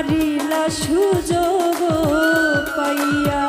মারিলা সুযোগ পাইয়া